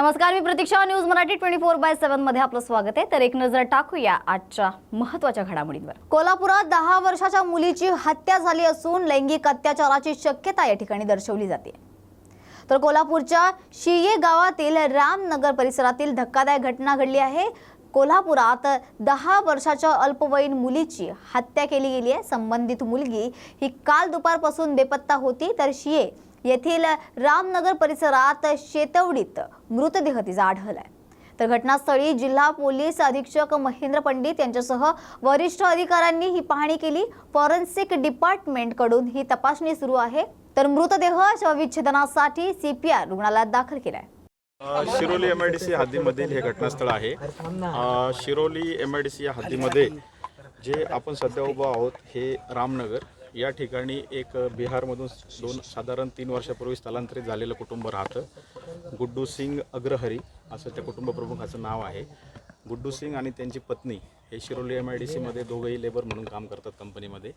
नमस्कार मी Pratiksha. News Marathi twenty four by सेव्हनमध्ये आपलं स्वागत आहे. तर एक नजर टाकूया आजच्या महत्त्वाच्या घडामोडींवर. कोल्हापुरात दहा वर्षाच्या मुलीची हत्या झाली असून लैंगिक अत्याचाराची शक्यता या ठिकाणी दर्शवली जाते. तर कोल्हापूरच्या शिये गावातील रामनगर परिसरातील धक्कादायक घटना घडली आहे. कोल्हापुरात दहा वर्षाच्या अल्पवयीन मुलीची हत्या केली गेली आहे. संबंधित मुलगी ही काल दुपारपासून बेपत्ता होती तर शिये येथील रामनगर परिसरात शेतवडीत मृतदेह तिचा आढळलाय. तर घटनास्थळी जिल्हा पोलीस अधीक्षक महेंद्र पंडित यांच्यासह वरिष्ठ अधिकाऱ्यांनी ही पाहणी केली. फॉरेन्सिक डिपार्टमेंटकडून ही तपासणी सुरू आहे. तर मृतदेह शवविच्छेदनासाठी सीपीआर रुग्णालयात दाखल केलाय. Shiroli M I D C हद्दीमधील हे घटनास्थळ आहे. Shiroli M I D C हद्दीमध्ये जे आपण सध्या उभं आहोत हे रामनगर. या ठिकाणी एक बिहारमधून दोन साधारण तीन वर्षापूर्वी स्थलांतरित झालेलं कुटुंब राहतं. गुड्डू सिंग अग्रहरी असं त्या कुटुंब प्रमुखाचं नाव आहे. गुड्डू सिंग आणि त्यांची पत्नी हे शिरोली एम आय डी सीमध्ये दोघंही लेबर म्हणून काम करतात कंपनीमध्ये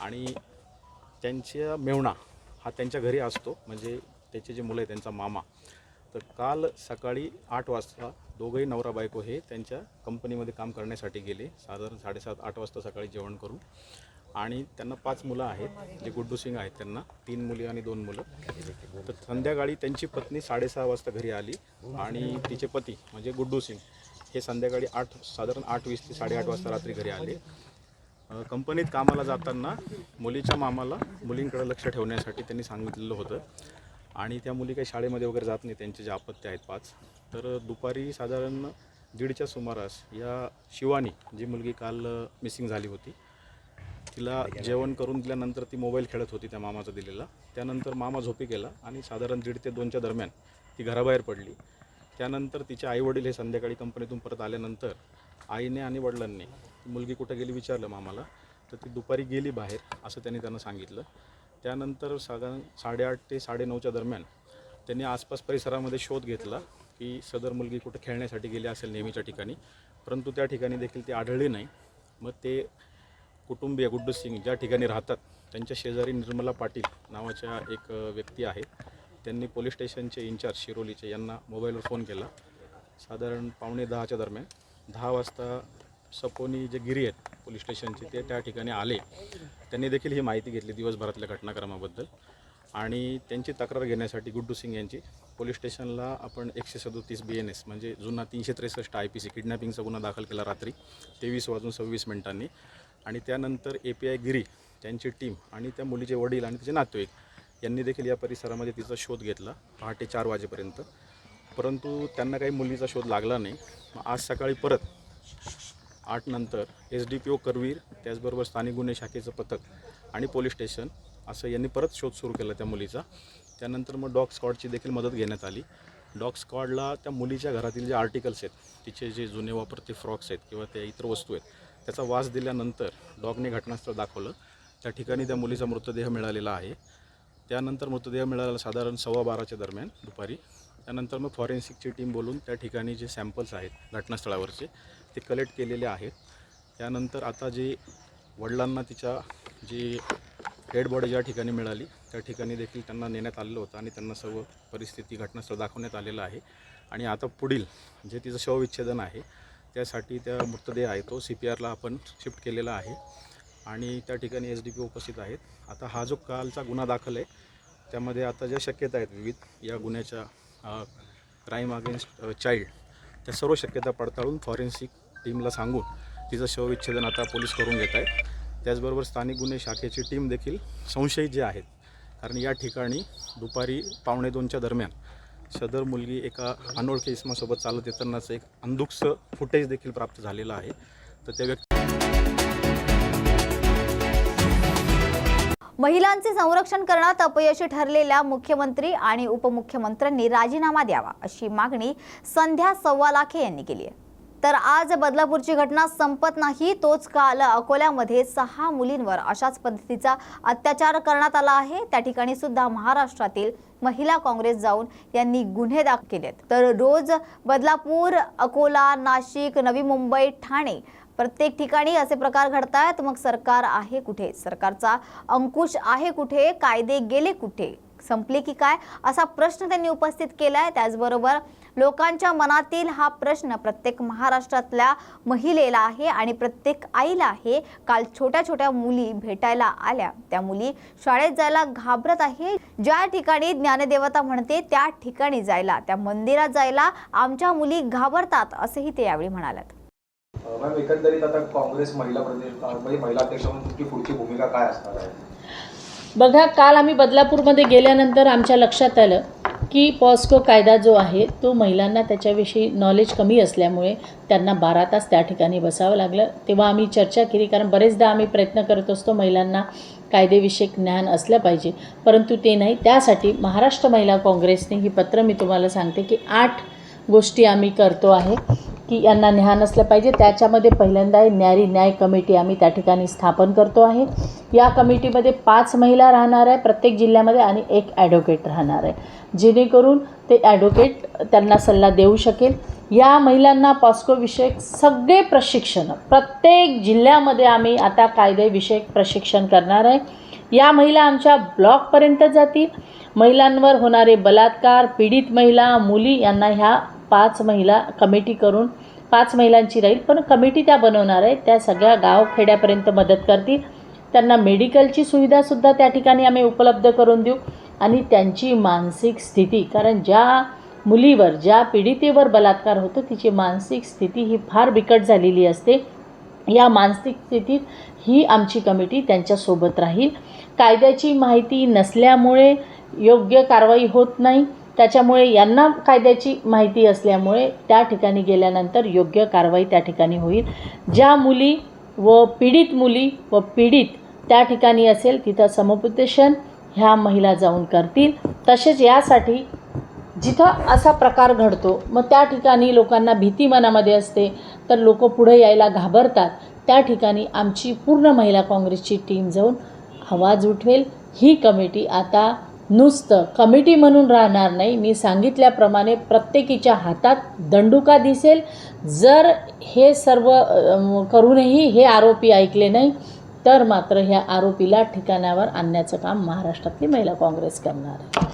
आणि त्यांच्या मेवणा हा त्यांच्या घरी असतो. म्हणजे त्याचे जे मुलं आहे त्यांचा मामा. तर काल सकाळी आठ वाजता दोघंही नवरा बायको हे त्यांच्या कंपनीमध्ये काम करण्यासाठी गेले. साधारण साडेसात आठ वाजता सकाळी जेवण करून. आणि त्यांना पाच मुलं आहेत जे गुड्डू सिंग आहेत त्यांना. तीन मुली आणि दोन मुलं. तर संध्याकाळी त्यांची पत्नी साडेसहा वाजता घरी आली आणि तिचे पती म्हणजे गुड्डू सिंग हे संध्याकाळी आठ साधारण आठ वीस ते साडेआठ वाजता रात्री घरी आले. कंपनीत कामाला जाताना मुलीच्या मामाला मुलींकडे लक्ष ठेवण्यासाठी त्यांनी सांगितलेलं होतं. आणि त्या मुली काही शाळेमध्ये वगैरे जात नाही त्यांचे जे अपत्य आहेत पाच. तर दुपारी साधारण दीडच्या सुमारास या शिवानी जी मुलगी काल मिसिंग झाली होती तिला जेवण करून दिल्यानंतर ती मोबाईल खेळत होती त्या मामाचा दिलेला. त्यानंतर मामा झोपी गेला आणि साधारण दीड ते दोनच्या दरम्यान ती घराबाहेर पडली. त्यानंतर तिचे आईवडील हे संध्याकाळी कंपनीतून परत आल्यानंतर आईने आणि वडिलांनी मुलगी कुठं गेली? विचारलं मामाला. तर ती दुपारी गेली बाहेर असं त्यांनी त्यांना सांगितलं. त्यानंतर साधारण साडेआठ ते साडेनऊच्या दरम्यान त्यांनी आसपास परिसरामध्ये शोध घेतला की सदर मुलगी कुठं खेळण्यासाठी गेली असेल नेहमीच्या ठिकाणी. परंतु त्या ठिकाणी देखील ती आढळली नाही. मग ते कुटुंबीय गुड्डू सिंग ज्या ठिकाणी राहतात त्यांच्या शेजारी निर्मला पाटील नावाच्या एक व्यक्ती आहेत त्यांनी पोलीस स्टेशनचे इन्चार्ज शिरोलीचे यांना मोबाईलवर फोन केला. साधारण पावणे दहाच्या दरम्यान दहा वाजता सपोनी जे गिरी आहेत पोलीस स्टेशनचे ते त्या ठिकाणी आले. त्यांनी देखील ही माहिती घेतली दिवसभरातल्या घटनाक्रमाबद्दल. आणि त्यांची तक्रार घेण्यासाठी गुड्डू सिंग यांची पोलीस स्टेशनला आपण एकशे सदोतीस बी एन एस म्हणजे जुना तीनशे त्रेसष्ट आय पी सी किडनॅपिंगचा गुन्हा दाखल केला रात्री तेवीस वाजून सव्वीस मिनिटांनी. आणि त्यानंतर ए पी आय गिरी त्यांची टीम आणि त्या मुलीचे वडील आणि तिचे नातेवाईक यांनी देखील या परिसरामध्ये तिचा शोध घेतला पहाटे चार वाजेपर्यंत. परंतु त्यांना काही मुलीचा शोध लागला नाही. मग आज सकाळी परत आठ नंतर S D P O Karveer त्याचबरोबर स्थानिक गुन्हे शाखेचं पथक आणि पोलीस स्टेशन असं यांनी परत शोध सुरू केला त्या मुलीचा. त्यानंतर मग डॉग स्कॉडची देखील मदत घेण्यात आली. डॉग स्कॉडला त्या मुलीच्या घरातील जे आर्टिकल्स आहेत तिचे जे जुने वापरते फ्रॉक्स आहेत किंवा त्या इतर वस्तू आहेत त्याचा वास दिल्यानंतर डॉगने घटनास्थळ दाखवलं. त्या ठिकाणी त्या मुलीचा मृतदेह मिळालेला आहे. त्यानंतर मृतदेह मिळाला साधारण सव्वा बाराच्या दरम्यान दुपारी. त्यानंतर मग फॉरेन्सिकची टीम बोलून त्या ठिकाणी जे सॅम्पल्स आहेत घटनास्थळावरचे ते कलेक्ट केलेले आहेत. त्यानंतर आता जे वडिलांना तिच्या जी डेड बॉडी ज्या ठिकाणी मिळाली त्या ठिकाणी देखील त्यांना नेण्यात आलेलं होतं आणि त्यांना सर्व परिस्थिती घटनास्थळ दाखवण्यात आलेलं आहे. आणि आता पुढील जे तिचं शवविच्छेदन आहे त्यासाठी त्या मृतदेह आहे तो सी पी आरला आपण शिफ्ट केलेला आहे. आणि त्या ठिकाणी एस डी पी उपस्थित आहेत. आता हा जो कालचा गुन्हा दाखल आहे त्यामध्ये आता ज्या शक्यता आहेत विविध या गुन्ह्याच्या क्राईम अगेन्स्ट चाइल्ड त्या सर्व शक्यता पडताळून फॉरेन्सिक टीमला सांगून तिचं शवविच्छेदन आता पोलीस करून घेत आहेत. त्याचबरोबर स्थानिक गुन्हे शाखेची टीम देखील संशयित जे आहेत कारण या ठिकाणी दुपारी पावणे दोनच्या दरम्यान सदर मुलगी एका अनोळखी इसमासोबत चालत येतानाच एक अंधुक्स फुटेज देखील प्राप्त झालेलं आहे. तर त्या व्यक्ती महिलांचे संरक्षण करण्यात अपयशी ठरलेल्या मुख्यमंत्री आणि उपमुख्यमंत्र्यांनी राजीनामा द्यावा अशी मागणी संध्या सव्वा लाखे यांनी केली आहे. तर आज बदलापूरची घटना संपत नाही तोच काल अकोल्यामध्ये सहा मुलींवर अशाच पद्धतीचा अत्याचार करण्यात आला आहे. त्या ठिकाणी सुद्धा महाराष्ट्रातील महिला काँग्रेस जाऊन यांनी गुन्हे दाखल केलेत. तर रोज बदलापूर अकोला नाशिक नवी मुंबई ठाणे प्रत्येक ठिकाणी असे प्रकार घडतायत. मग सरकार आहे कुठे? सरकारचा अंकुश आहे कुठे? कायदे गेले कुठे? संपली की काय? असा प्रश्न त्यांनी उपस्थित केला आहे त्याचबरोबर लोकांच्या मनातील हा प्रश्न प्रत्येक महाराष्ट्रातल्या महिलेला आहे आणि प्रत्येक आईला आहे. काल छोट्या छोट्या मुली भेटायला आल्या. त्या मुली शाळेत जायला घाबरत आहे. ज्या ठिकाणी ज्ञानदेवता म्हणते त्या ठिकाणी जायला त्या मंदिरात जायला आमच्या मुली घाबरतात असेही ते यावेळी म्हणाल्यात. मॅम एकंदरीत आता काँग्रेस महिला प्रदेश म्हणजे महिला अध्यक्ष म्हणून तुमची पुढची भूमिका काय असणार आहे? बघा काल आम्ही बदलापूरमध्ये गेल्यानंतर आमच्या लक्षात आलं की पॉस्को कायदा जो आहे तो महिलांना त्याच्याविषयी नॉलेज कमी असल्यामुळे त्यांना बारा तास त्या ठिकाणी बसावं लागलं. तेव्हा आम्ही चर्चा केली कारण बरेचदा आम्ही प्रयत्न करत असतो महिलांना कायदेविषयक ज्ञान असलं पाहिजे. परंतु ते नाही. त्यासाठी महाराष्ट्र महिला काँग्रेसने ही पत्र मी तुम्हाला सांगते की आठ गोष्टी आम्ही करतो आहे. की यांना ज्ञान असलं पाहिजे. त्याच्यामध्ये पहिल्यांदा आहे न्यारी न्याय कमिटी आम्ही त्या ठिकाणी स्थापन करतो आहे. या कमिटीमध्ये पाच महिला राहणार आहे प्रत्येक जिल्ह्यामध्ये आणि एक ॲडव्होकेट राहणार आहे. जेणेकरून ते ॲडव्होकेट त्यांना सल्ला देऊ शकेल. या महिलांना पॉस्कोविषयक सगळे प्रशिक्षण प्रत्येक जिल्ह्यामध्ये आम्ही आता कायदेविषयक प्रशिक्षण करणार आहे. या महिला आमच्या ब्लॉकपर्यंत जातील. महिलांवर होणारे बलात्कार पीडित महिला मुली यांना ह्या पाच महिला कमिटी करून पाच महिलांची राहील पण कमिटी त्या बनवणार आहेत त्या सगळ्या गावखेड्यापर्यंत मदत करतील. त्यांना मेडिकलची सुविधासुद्धा त्या ठिकाणी आम्ही उपलब्ध करून देऊ. आणि त्यांची मानसिक स्थिती कारण ज्या मुलीवर ज्या पीडितेवर बलात्कार होतो तिची मानसिक स्थिती ही फार बिकट झालेली असते. या मानसिक स्थितीत ही आमची कमिटी त्यांच्यासोबत राहील. कायद्याची माहिती नसल्यामुळे योग्य कारवाई होत नाही. त्याच्यामुळे यांना कायद्याची माहिती असल्यामुळे त्या ठिकाणी गेल्यानंतर योग्य कारवाई त्या ठिकाणी होईल. ज्या मुली व पीडित मुली व पीडित त्या ठिकाणी असेल तिथं समुपदेशन ह्या महिला जाऊन करतील. तसेच यासाठी जिथं असा प्रकार घडतो मग त्या ठिकाणी लोकांना भीती मनामध्ये असते तर लोक पुढे यायला घाबरतात. त्या ठिकाणी आमची पूर्ण महिला काँग्रेसची टीम जाऊन आवाज उठवेल. ही कमिटी आता नुसतं कमिटी म्हणून राहणार नाही. मी सांगितल्याप्रमाणे प्रत्येकीच्या हातात दंडुका दिसेल. जर हे सर्व करूनही हे आरोपी ऐकले नाही तर मात्र ह्या आरोपीला ठिकाणावर आणण्याचं काम महाराष्ट्रातली महिला काँग्रेस करणार आहे.